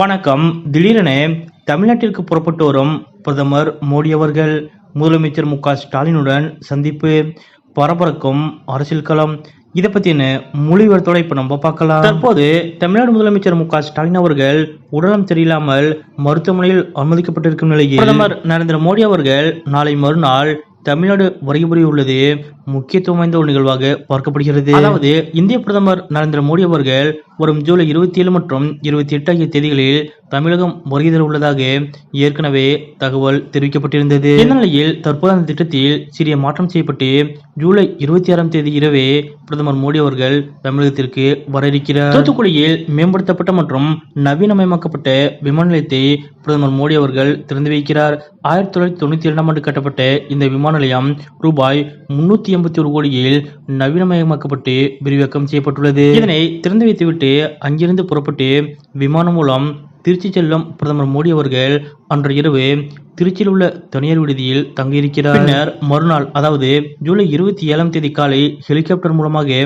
வணக்கம். திடீரென தமிழ்நாட்டிற்கு புறப்பட்டு வரும் பிரதமர் மோடி அவர்கள் முதலமைச்சர் மு க ஸ்டாலினுடன் சந்திப்பு பரபரக்கும் அரசியல் களம் இதை பத்தின மொழிவரத்தோட இப்ப நம்ம பார்க்கலாம். தற்போது தமிழ்நாடு முதலமைச்சர் மு க ஸ்டாலின் அவர்கள் உடலம் சரியில்லாமல் மருத்துவமனையில் அனுமதிக்கப்பட்டிருக்கும் நிலையில் பிரதமர் நரேந்திர மோடி அவர்கள் நாளை மறுநாள் தமிழ்நாடு வருகை உள்ளது. முக்கியத்துவம் வாய்ந்த ஒரு நிகழ்வாக பார்க்கப்படுகிறது. அதாவது இந்திய பிரதமர் நரேந்திர மோடி அவர்கள் வரும் ஜூலை இருபத்தி ஏழு மற்றும் இருபத்தி எட்டு ஆகிய தேதிகளில் தமிழகம் வருகை தர உள்ளதாக ஏற்கனவே தகவல் தெரிவிக்கப்பட்டிருந்தது. இந்த நிலையில் தற்போது அந்த திட்டத்தில் சிறிய மாற்றம் செய்யப்பட்டு ஜூலை இருபத்தி ஆறாம் தேதி இரவே பிரதமர் மோடி அவர்கள் தமிழகத்திற்கு வர இருக்கிறார். தூத்துக்குடியில் மேம்படுத்தப்பட்ட மற்றும் நவீனமயமாக்கப்பட்ட விமான நிலையத்தை பிரதமர் மோடி அவர்கள் திறந்து வைக்கிறார். ஆயிரத்தி தொள்ளாயிரத்தி தொண்ணூத்தி இரண்டாம் ஆண்டு கட்டப்பட்ட இந்த விமான நிலையம் ரூபாய் முன்னூத்தி எண்பத்தி ஒரு கோடியில் நவீனமயமாக்கப்பட்டு விரிவாக்கம் செய்யப்பட்டுள்ளது. இதனை திறந்து வைத்துவிட்டு அங்கிருந்து புறப்பட்டு விமானம் மூலம் திருச்சி செல்லும் பிரதமர் மோடி அவர்கள் அன்று இரவு திருச்சியில் உள்ள தனியார் விடுதியில் தங்கியிருக்கிறார். பின்னர் மறுநாள் அதாவது ஜூலை இருபத்தி ஏழாம் தேதி காலை ஹெலிகாப்டர் மூலமாக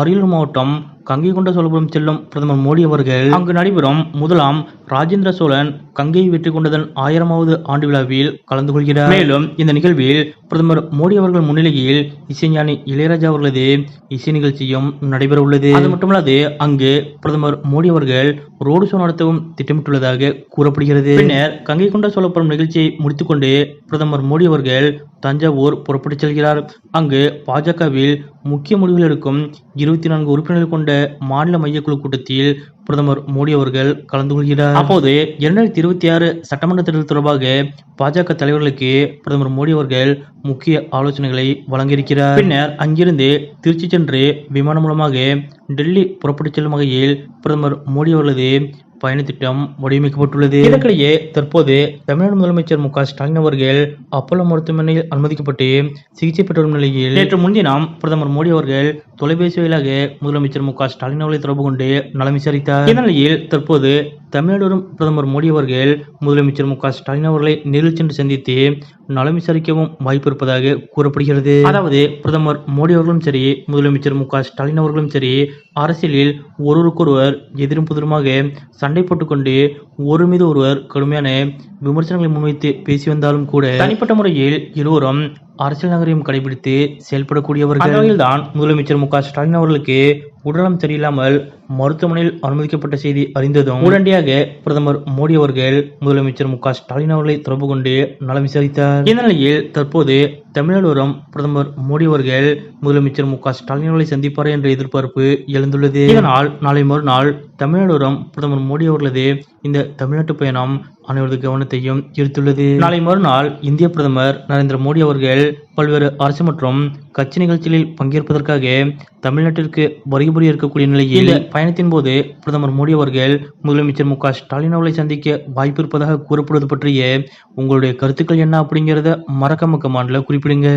அரியலூர் மாவட்டம் கங்கை கொண்ட சோழபுரம் செல்லும் பிரதமர் மோடி அவர்கள் அங்கு நடைபெறும் முதலாம் ராஜேந்திர சோழன் கங்கையை வெற்றி கொண்டதன் ஆயிரமாவது ஆண்டு விழாவில் கலந்து கொள்கிறார். மேலும் இந்த நிகழ்வில் பிரதமர் மோடி அவர்கள் முன்னிலையில் இசைஞானி இளையராஜா அவர்களது இசை நிகழ்ச்சியும் நடைபெற உள்ளது அது மட்டுமல்லாது அங்கு பிரதமர் மோடி அவர்கள் ரோடு ஷோ நடத்தவும் திட்டமிட்டுள்ளதாக கூறப்படுகிறது. பின்னர் கங்கை கொண்ட சோழபுரம் நிகழ்ச்சியை முடித்துக்கொண்டு பிரதமர் மோடி அவர்கள் தஞ்சாவூர் புறப்பட்டுச் செல்கிறார். அங்கு பாஜகவில் முக்கிய முடிவுகள் எடுக்கும் இருபத்தி நான்கு உறுப்பினர்கள் கொண்ட மாநில மையக்குழு கூட்டத்தில் பிரதமர் மோடி அவர்கள் கலந்து கொள்கிறார். அப்போது இரண்டாயிரத்தி இருபத்தி ஆறு சட்டமன்ற தேர்தல் தொடர்பாக பாஜக தலைவர்களுக்கு பிரதமர் மோடி அவர்கள் முக்கிய ஆலோசனைகளை வழங்கியிருக்கிறார். பின்னர் அங்கிருந்து திருச்சி சென்று விமானம் மூலமாக டெல்லி புறப்பட்டுச் செல்லும் வகையில் பிரதமர் மோடி அவர்களது பயணத்திட்டம் வடிவமைக்கப்பட்டுள்ளது. இதற்கிடையே தற்போது தமிழ்நாடு முதலமைச்சர் மு க ஸ்டாலின் அவர்கள் அப்போலோ மருத்துவமனையில் அனுமதிக்கப்பட்டு சிகிச்சை பெற்று வரும் நிலையில் நேற்று முன்தினம் பிரதமர் மோடி அவர்கள் தொலைபேசி வாயிலாக முதலமைச்சர் மு க ஸ்டாலின் அவர்களை தொடர்பு கொண்டு நலம் விசாரித்தார். இந்நிலையில் தற்போது தமிழ்நாடு வரும் பிரதமர் மோடி அவர்கள் முதலமைச்சர் மு க ஸ்டாலின் அவர்களை நேரில் சென்று சந்தித்து நலம் விசாரிக்கவும் வாய்ப்பு இருப்பதாக கூறப்படுகிறது. அதாவது பிரதமர் மோடி அவர்களும் சரி முதலமைச்சர் மு க ஸ்டாலின் அவர்களும் சரி அரசியலில் ஒருவருக்கொருவர் எதிரும் புதிருமாக சண்டை போட்டுக்கொண்டு ஒரு மீது ஒருவர் கடுமையான விமர்சனங்களை முன்வைத்து பேசி வந்தாலும் கூட தனிப்பட்ட முறையில் இருவரும் அரசியல் நகரையும் கடைபிடித்து செயல்படக்கூடியவர்கள். தான் முதலமைச்சர் மு க ஸ்டாலின் அவர்களுக்கு உடலம் சரியில்லாமல் மருத்துவமனையில் அனுமதிக்கப்பட்ட செய்தி அறிந்ததும் உடனடியாக பிரதமர் மோடி அவர்கள் முதலமைச்சர் மு க ஸ்டாலின் அவர்களை தொடர்பு கொண்டு நலம் விசாரித்தார். இந்நிலையில் தற்போது தமிழ்நாடு வரும் பிரதமர் மோடி அவர்கள் முதலமைச்சர் மு க ஸ்டாலின் அவர்களை சந்திப்பார் என்ற எதிர்பார்ப்பு எழுந்துள்ளது. இதனால் நாளை மறுநாள் தமிழ்நாடு வரும் பிரதமர் மோடி அவர்களது இந்த தமிழ்நாட்டு பயணம் அனைவரது கவனத்தையும் ஈர்த்துள்ளது. நாளை மறுநாள் இந்திய பிரதமர் நரேந்திர மோடி அவர்கள் பல்வேறு அரசு மற்றும் கட்சி நிகழ்ச்சிகளில் பங்கேற்பதற்காக தமிழ்நாட்டிற்கு வருகை புரிய இருக்கக்கூடிய நிலையில் பயணத்தின் போது பிரதமர் மோடி அவர்கள் முதலமைச்சர் மு க ஸ்டாலின் அவர்களை சந்திக்க வாய்ப்பு இருப்பதாக கூறப்படுவது பற்றிய உங்களுடைய கருத்துக்கள் என்ன அப்படிங்கிறத மறக்காம கமாண்ட்ல குறிப்பிடுங்க.